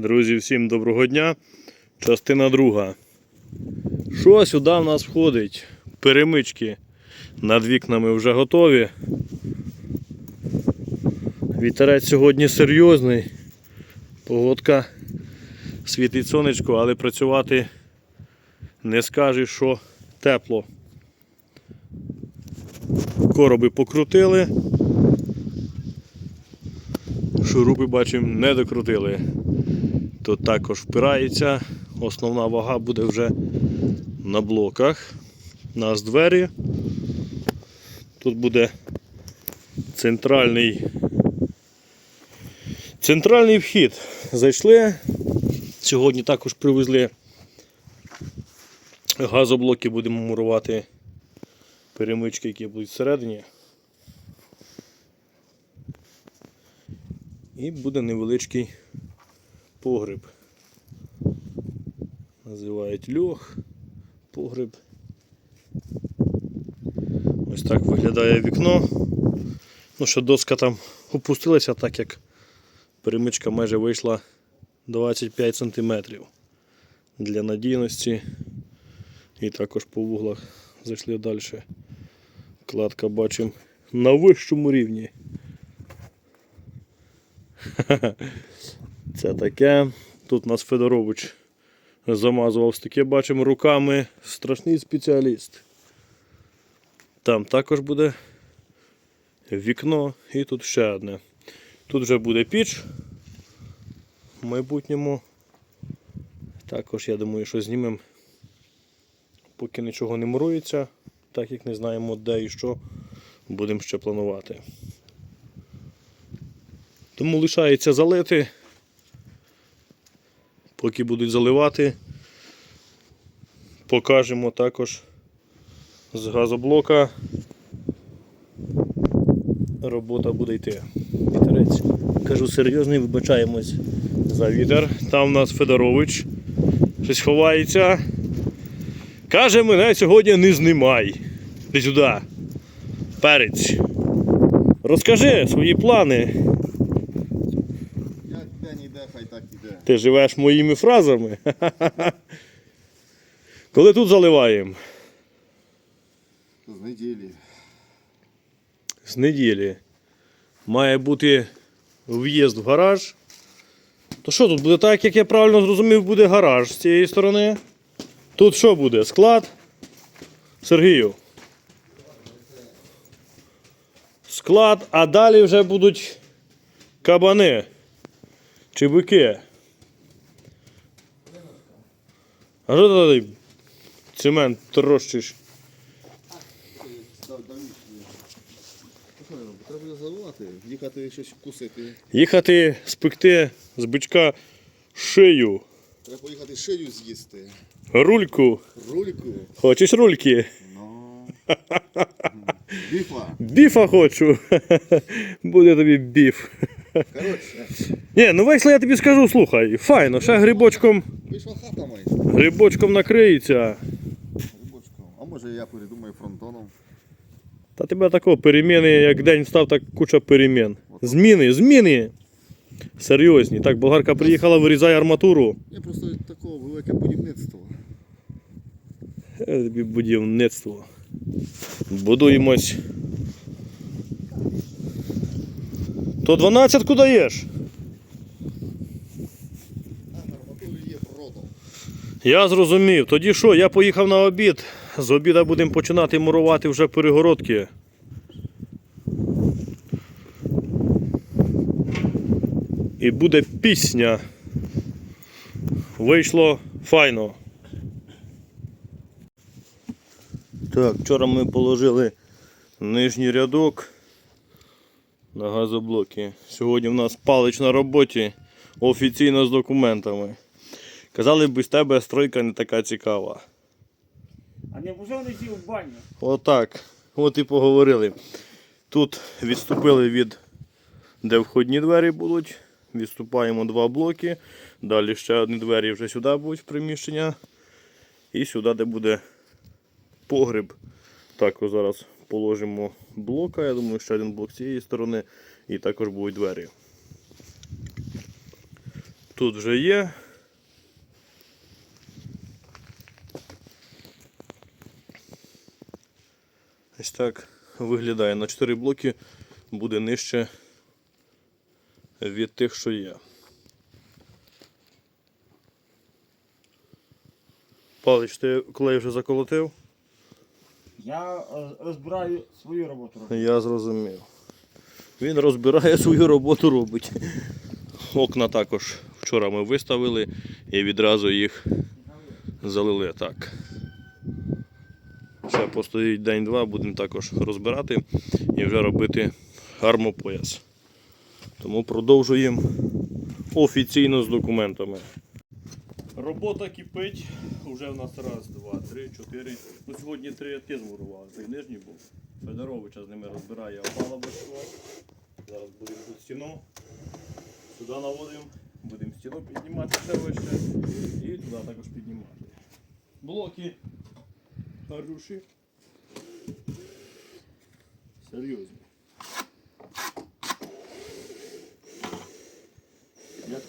Друзі, всім доброго дня. Частина друга. Що сюди в нас входить? Перемички над вікнами вже готові. Вітерець сьогодні серйозний. Погодка світить сонечко, але працювати не скажеш, що тепло. Короби покрутили. Шурупи бачимо не докрутили. Тут також впирається. Основна вага буде вже на блоках. У нас двері. Тут буде центральний центральний вхід. Зайшли. Сьогодні також привезли газоблоки, будемо мурувати перемички, які будуть всередині. І буде невеличкий погреб. Називають льох, погреб. Ось так виглядає вікно. Ну, що доска там опустилася, так як перемичка майже вийшла 25 см для надійності. І також по вуглах зайшли далі. Кладка бачимо на вищому рівні. Це таке. Тут нас Федорович замазував таке, бачимо руками. Страшний спеціаліст. Там також буде вікно і тут ще одне. Тут вже буде піч в майбутньому. Також я думаю, що знімемо, поки нічого не мурується, так як не знаємо де і що, будемо ще планувати. Тому лишається залити. Поки будуть заливати, покажемо також з газоблока. Робота буде йти. Вітерець. Кажу серйозний, вибачаємось за вітер. Там у нас Федорович. Щось ховається. Каже, мене сьогодні не знімай. Ти сюди. Перець. Розкажи свої плани. Як день іде, хай так іде. Ти живеш моїми фразами. Коли тут заливаємо? З неділі. З неділі. Має бути в'їзд в гараж. То що тут буде так, як я правильно зрозумів, буде гараж з цієї сторони. Тут що буде? Склад? Сергію. Склад, а далі вже будуть кабани. Чи бики. А що ти цемент трощиш? Треба буде заливати, їхати щось кусити. Їхати спекти з бичка шию, Треба поїхати шию з'їсти. рульку. Рульку. Хочеш рульки? Ну. Біфа. Біфа хочу. Буде тобі біф. Ні, ну вийшло, я тобі скажу, слухай, файно, ще грибочком, вийшла хата майже. грибочком накриється. Рибочком. А може я передумаю фронтоном. Та тебе такого переміни, як день став, так куча перемін. Зміни, зміни. Серйозні. Так, болгарка приїхала, вирізає арматуру. Я просто такого велике будівництво. Е, тобі будівництво. Будуємось. То 12 даєш? А арматури є продав. Я зрозумів. Тоді що, я поїхав на обід. З обіда будемо починати мурувати вже перегородки. І буде пісня. Вийшло файно. Так, вчора ми положили нижній рядок на газоблоки. Сьогодні в нас палич на роботі офіційно з документами. Казали б, без тебе стройка не така цікава. А не вже вони в баню? Отак. От і поговорили. Тут відступили від де входні двері будуть. Відступаємо два блоки. Далі ще одні двері вже сюди будуть в приміщення. І сюди, де буде погреб. Також зараз положимо блока. Я думаю, ще один блок з цієї сторони. І також будуть двері. Тут вже є. Ось так виглядає. На 4 блоки буде нижче від тих, що є. Палич, ти клей вже заколотив? Я е, розбираю свою роботу. роблю. Я зрозумів. Він розбирає свою роботу, робить. Окна також вчора ми виставили і відразу їх залили так. Ще постоїть день-два, будемо також розбирати і вже робити армопояс. Тому продовжуємо офіційно з документами. Робота кипить. Уже в нас раз, два, три, чотири. Ну сьогодні три ти змурував, цей нижній був. Федоровича з ними розбирає опала бочко. Зараз будемо тут стіну. Сюди наводимо, будемо стіну піднімати ще вище і туди також піднімати. Блоки хороші. Серйозні. Як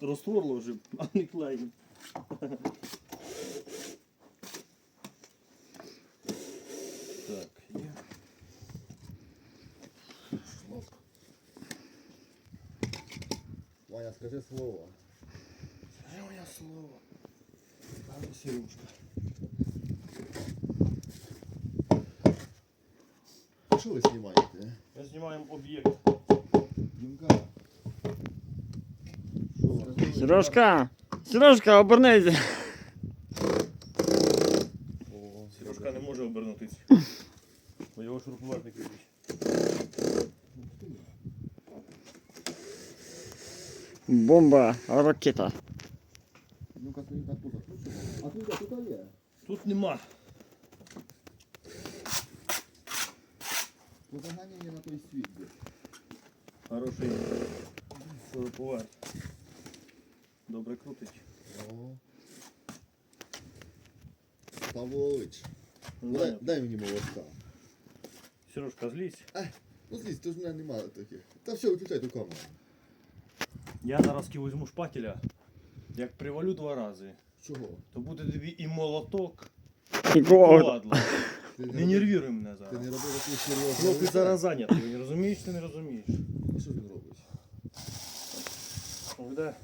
розтворило вже, а не клеїть. Так, є. Ваня, скажи слово. Це моє слово. Пане Сірушка. Що ви знімаєте? Ми знімаємо об'єкт. Дімка. Що? Сережка! Сережка, обернися! О, Сірушка не може обернутися. Бо його шуруповерник вибіг. Бомба, ракета. Дімка стоїть так тут. А тут, тут є. Тут нема. Погані на той світ. де. Хороший шуруповерт. Добре крутить. О. Павлович. Ну, Дай, дай мені молотка. Сережка, злізь. Ну злізь, то ж мене немає таких. Та все, виключай ту камеру. Я зараз ки візьму шпателя. Як привалю два рази, Чого? то буде тобі і молоток, І і кого? Ти Не нервіруй мене Ти зараз. не робив таку серйозну. Хлопець зараз зайнятий, ви не розумієш, ти не розумієш. Що він робить? Веде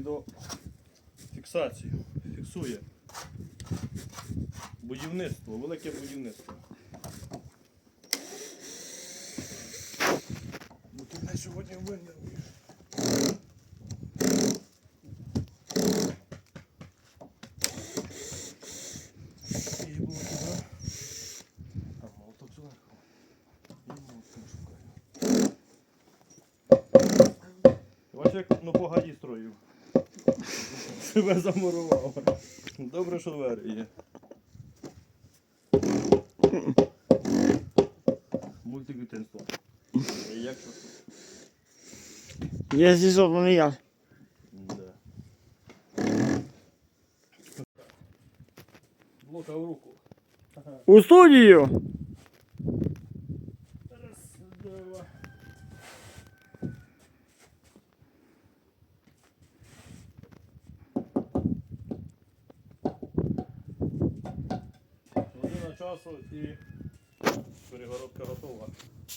відеофіксацію. Фіксує. Будівництво, велике будівництво. Бо ти мене сьогодні. Бачиш, як ну погоді строїв. Себе замурував. Добре, що двері є. Мультик дитинства. Як що? Я зійшов на я. Да. Блока в руку. У студію! Раз, два. Година часу і перегородка готова.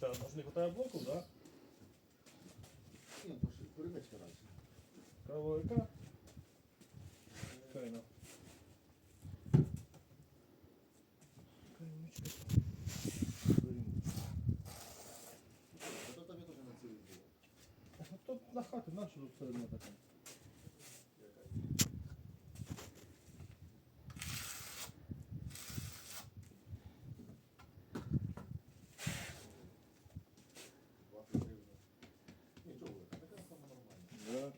Так, ж не хватає блоку, так? Да? Пошли, перемичка радше. Правого яка? Кайно. А то там я теж на цілий було. Тут на хаті нашу тут середина така. Нічого, така сама нормальна. Да.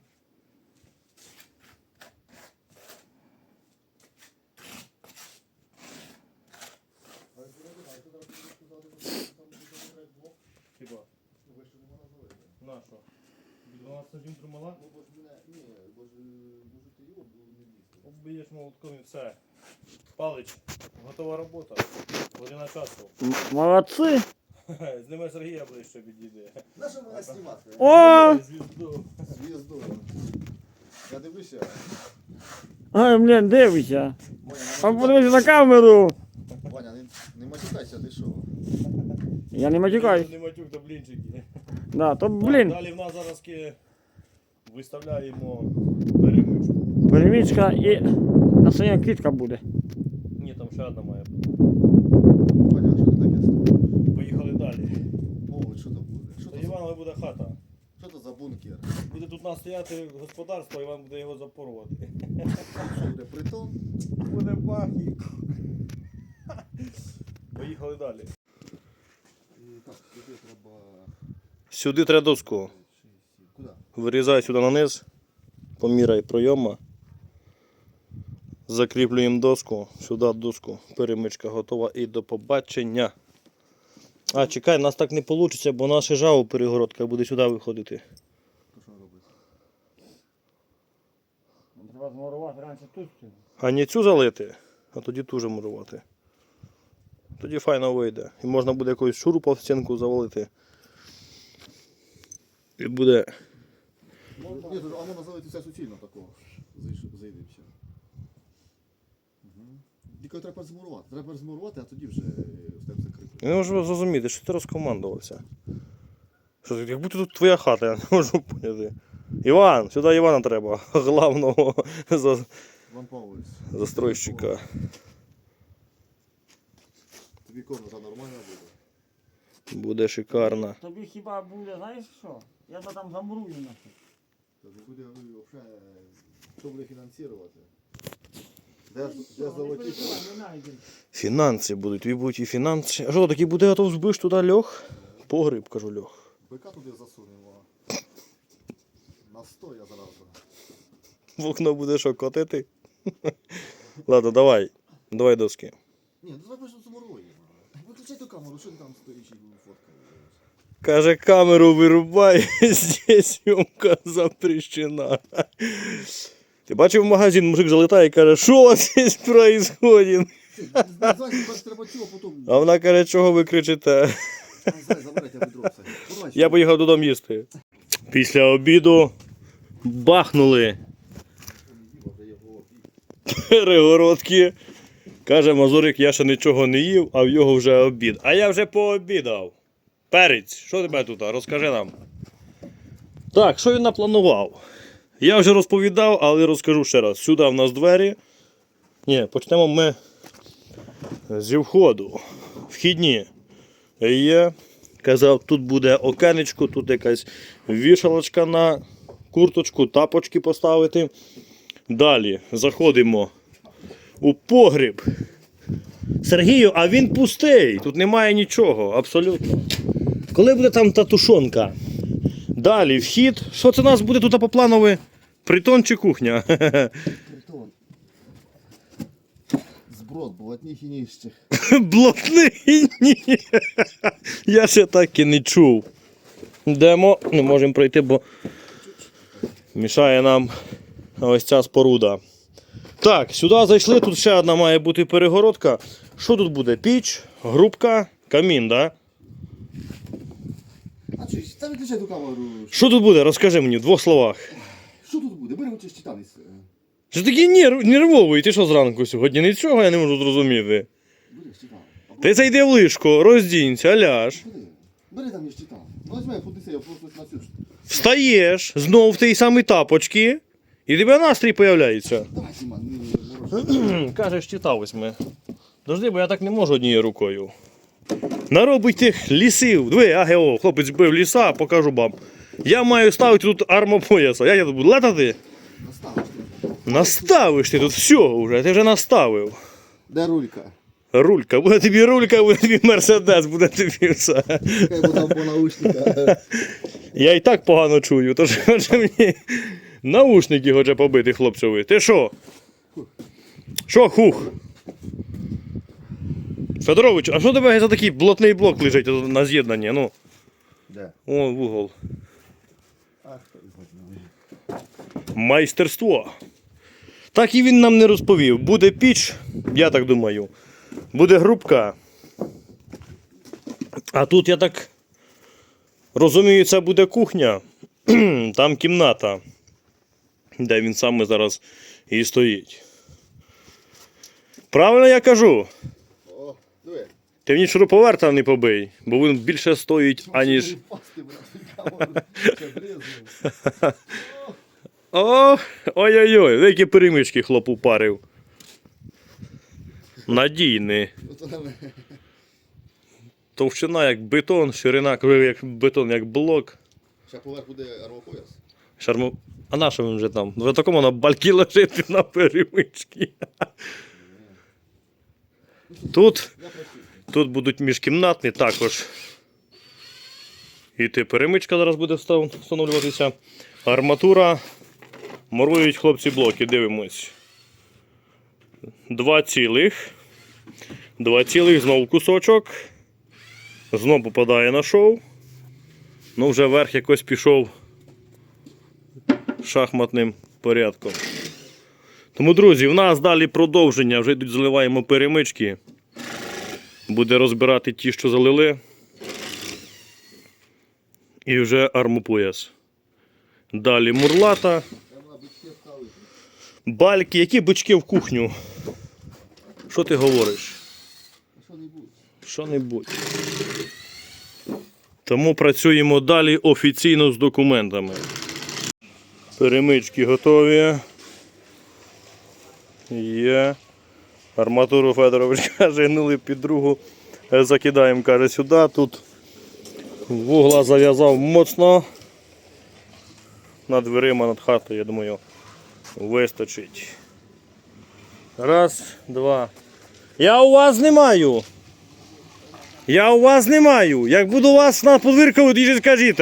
А якщо не знаю, то зараз мені сказали, що там буде забирати блок, Хіба? ну ви ще не можна залити. Наша. 12 сантиметрів мала? Ну, бо ж мене, ні, бо ж дуже ти його було не влізти. Оббиєш молотком і все. Палич, готова робота. Година часу. Молодці! Зніме Сергія ближче підійде. На що мене знімати? О! Звізду. Звізду. Я дивлюся. Ай, блін, дивися. Ваня, А подивися на камеру. не, Ваня, не, не матюкайся, ти що? Я не матюкаю. Не матюк, то блінчики. Да, то, Так, блін, Далі в нас зараз ки- виставляємо перемичку. перемічка і остання квітка буде. Ні, там ще одна має бути. Ваня, що ти таке став? Поїхали далі. Мовить, що там буде? Що Та то, за, буде хата. що то за бункер? Буде тут настояти господарство, Іван буде його запорувати. Що буде притон? Буде пахі. Поїхали далі. Так, сюди треба... Сюди треба доску. Куди? Вирізай сюди на низ, поміряй пройома. Закріплюємо доску, сюди доску. Перемичка готова і до побачення. А, чекай, у нас так не вийде, бо наша жаву перегородка буде сюди виходити. Треба змурувати раніше тут. А не цю залити, а тоді ту же мурувати. Тоді файно вийде. І можна буде якусь шурупа в стінку завалити. І буде. Ні, то- а воно залитися суцільно такого. Зайдемося. Угу. Тільки треба змурувати. Треба змурувати, а тоді вже степ закрити. Я не можу зрозуміти, що ти розкомандувався. Що, як будто тут твоя хата, я не можу поняти. Іван, сюди Івана треба, главного за- Іван Павлович, застройщика. тобі комната нормальна буде? Буде шикарно. Тобі хіба буде, знаєш що? Я то там замурую нахуй. Тобі буде взагалі, хто буде фінансувати? Де, ж- де золоті? Фінанси будуть, тобі будуть і фінанси. А що таки буде, а то збиш туди льох? Погріб, кажу льох. Бика туди засунемо. На 100 я зараз. В окно буде що котити. Ладно, давай. Давай доски. Ні, ну давай просто замуруємо. Виключай ту камеру, що ти там стоїш і фоткаєш? Каже, камеру вирубай, здесь зйомка запрещена. Ти бачив в магазин, мужик залітає і каже, що у вас здесь происходит? А вона каже, чого ви кричите? Я поїхав додому їсти. Після обіду бахнули перегородки. Каже Мазурик, я ще нічого не їв, а в його вже обід. А я вже пообідав. Перець, що тебе тут? Розкажи нам. Так, що він напланував? Я вже розповідав, але розкажу ще раз. Сюди в нас двері. Ні, почнемо ми зі входу. Вхідні є. Казав, тут буде окенечко, тут якась вішалочка на курточку, тапочки поставити. Далі заходимо у погріб. Сергію, а він пустий. Тут немає нічого, абсолютно. Коли буде там та тушонка? Далі вхід. Що це у нас буде тут по планове? Притон чи кухня? Притон. Зброд, блатних і ніжчих. Блатний ні. Я ще так і не чув. Йдемо, не можемо пройти, бо мішає нам ось ця споруда. Так, сюди зайшли, тут ще одна має бути перегородка. Що тут буде? Піч, грубка, камін, да? А що, та виключай ту камеру. Що тут буде? Розкажи мені в двох словах. Що тут буде? Беремо чи читатись. Що такий нерв, нервовий, ти що зранку сьогодні? Нічого я не можу зрозуміти. Бери. Ти зайди в лишко, роздінься, ляж. Бери. Бери там, я читав. Ну, візьми, я просто на цю. Встаєш, знов в тій самій тапочки, і тебе настрій появляється. Давай, Сіман, не. Кажеш, читав ми. Дожди, бо я так не можу однією рукою. Наробить тих лісів. Диви, АГО, хлопець бив ліса, покажу вам. Я маю ставити тут армопояса. Як я тут буду летати? Наставиш ти. Наставиш ти тут все вже, ти вже наставив. Де рулька? Рулька, буде тобі рулька, буде тобі мерседес, буде тобі все. Хай там по. Я і так погано чую, тож хоче мені наушники хоче побити хлопцеві. Ти що? Що, хух? Федорович, а що тебе за такий блатний блок лежить на з'єднанні? Ну, Де? о, вугол. Ах. Майстерство. Так і він нам не розповів. Буде піч, я так думаю. Буде грубка. А тут я так розумію, це буде кухня. Там кімната, де він саме зараз і стоїть. Правильно я кажу? Ти мені шуруповерта не побий, бо він більше стоїть, аніж. О, ой-ой-ой, які перемички хлоп упарив. Надійний. Товщина як бетон, ширина як бетон, як блок. Ще поверх буде армопояс. Шармо. А на що він вже там? Ви такому на бальки лежить на перемички. Тут. Тут будуть міжкімнатні також. І ти перемичка зараз буде встановлюватися. Арматура. Морують хлопці блоки, дивимось. Два цілих. Два цілих, знову кусочок. Знов попадає на шов. Ну, вже верх якось пішов шахматним порядком. Тому, друзі, в нас далі продовження. Вже йдуть заливаємо перемички. Буде розбирати ті, що залили. І вже армопояс. Далі мурлата. Бальки, які бички в кухню. Що ти говориш? Що-небудь. Тому працюємо далі офіційно з документами. Перемички готові. Є. Арматуру Федорович каже, гнули під другу. Е, Закидаємо, каже, сюди. Тут вугла зав'язав моцно. Над дверима, над хатою, я думаю, вистачить. Раз, два. Я у вас не маю. Я у вас не маю. Як буду у вас на подвірку, тоді скажіть.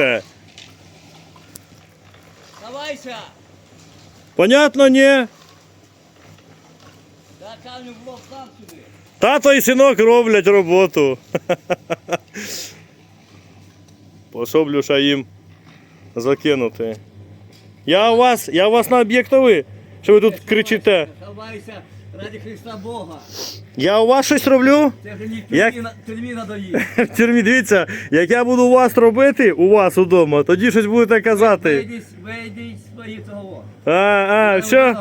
Давайся! Понятно, ні? Я камню в лоб сам сюди. Тато і синок роблять роботу. Пособлюша їм закинути. Я у вас, я у вас на об'єктовий. Що ви тут кричите? Ради Христа Бога. Я у вас щось роблю? Це вже не Як- тюрмі, тюрмі надоїть. В тюрмі, дивіться, як я буду у вас робити, у вас удома, тоді щось будете казати. Вийдіть, вийдіть свої того. А, а, все?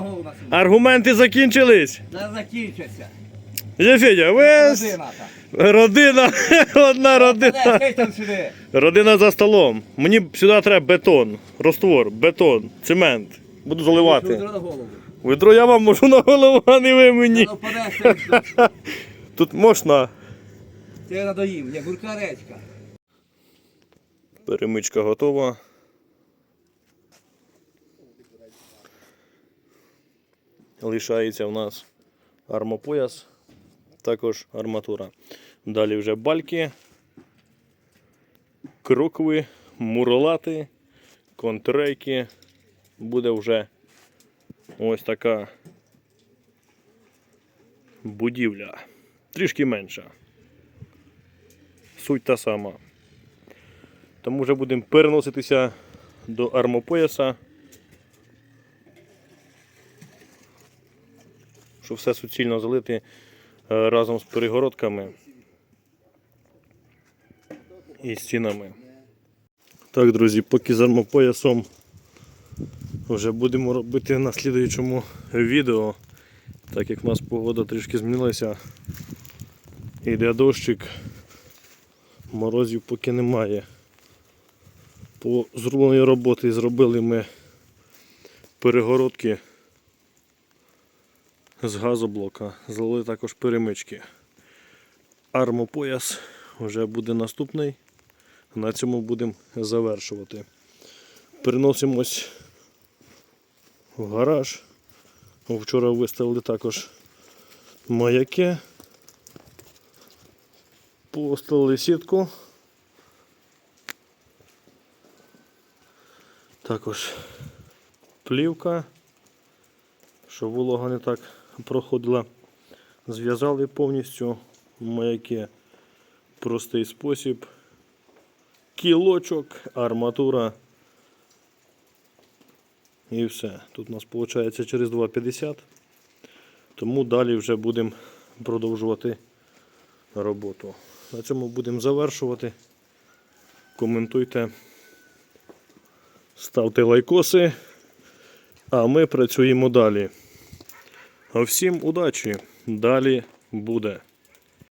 Аргументи закінчились. Зараз закінчаться. Федя, ви с- Родина там. родина, одна родина. Де, там сюди. Родина за столом. Мені сюди треба бетон, роствор, бетон, цемент. Буду заливати. Відро на голову. Відро я вам можу на голову, а не ви мені. Воно впаде. Тут можна. Це надоїм, як гурка речка. Перемичка готова. Лишається в нас армопояс, також арматура. Далі вже бальки, крокви, мурлати, контрейки. Буде вже ось така будівля. Трішки менша. Суть та сама. Тому вже будемо переноситися до армопояса. Щоб все суцільно залити е, разом з перегородками і стінами. Так, друзі, поки з армопоясом вже будемо робити на слідуючому відео. Так як в нас погода трішки змінилася. Йде дощик. Морозів поки немає. По зробленої роботи зробили ми перегородки з газоблока, злили також перемички. Армопояс вже буде наступний. На цьому будемо завершувати. Переносимось в гараж. Вчора виставили також маяки. Поставили сітку. Також плівка, щоб волога не так проходила. Зв'язали повністю маяки. Простий спосіб. Кілочок, арматура. І все. Тут у нас виходить через 2,50. Тому далі вже будемо продовжувати роботу. на цьому будемо завершувати. Коментуйте, ставте лайкоси, а ми працюємо далі. Всім удачі! Далі буде.